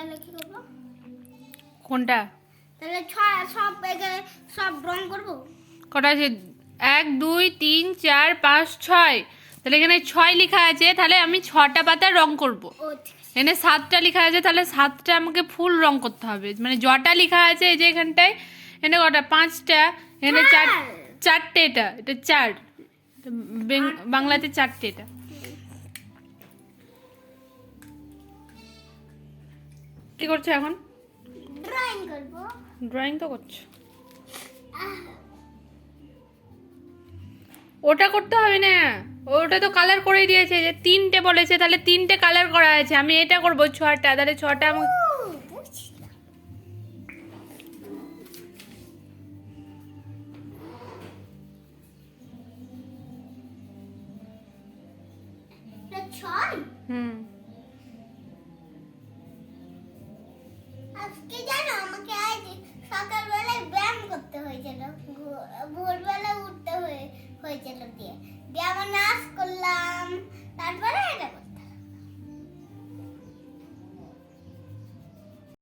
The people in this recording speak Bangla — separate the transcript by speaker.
Speaker 1: তাহলে কি করব?
Speaker 2: কোনটা?
Speaker 1: তাহলে সব সব রং করব?
Speaker 2: কটা আছে? এক দুই তিন চার পাঁচ ছয়। তাহলে এখানে ছয় লেখা আছে তাহলে আমি ছটা পাতার রং করব। এখানে সাতটা লেখা আছে তাহলে সাতটা আমাকে ফুল রং করতে হবে। মানে জটা লেখা আছে এই যে এখানটায় এখানে কটা? পাঁচটা। এখানে চার
Speaker 1: চার।
Speaker 2: চারটে এটা এটা চার। বাংলাতে চারটে এটা। কি করছ এখন?
Speaker 1: ড্রয়িং করব।
Speaker 2: ড্রয়িং তো করছ। ওটা করতে হবে না। ওটা তো কালার করেই দিয়েছে যে তিনটে বলেছে তাহলে তিনটে কালার করা আছে। আমি এটা করব ছটা তাহলে ছটা আমি হুম।
Speaker 1: আজকে জানো আমাকে আজ সকালবেলায় ব্যায়াম করতে হয়েছিল ভোরবেলা উঠতে হয়েছিল দিয়ে। দিয়ে আবার নাচ করলাম, তারপরে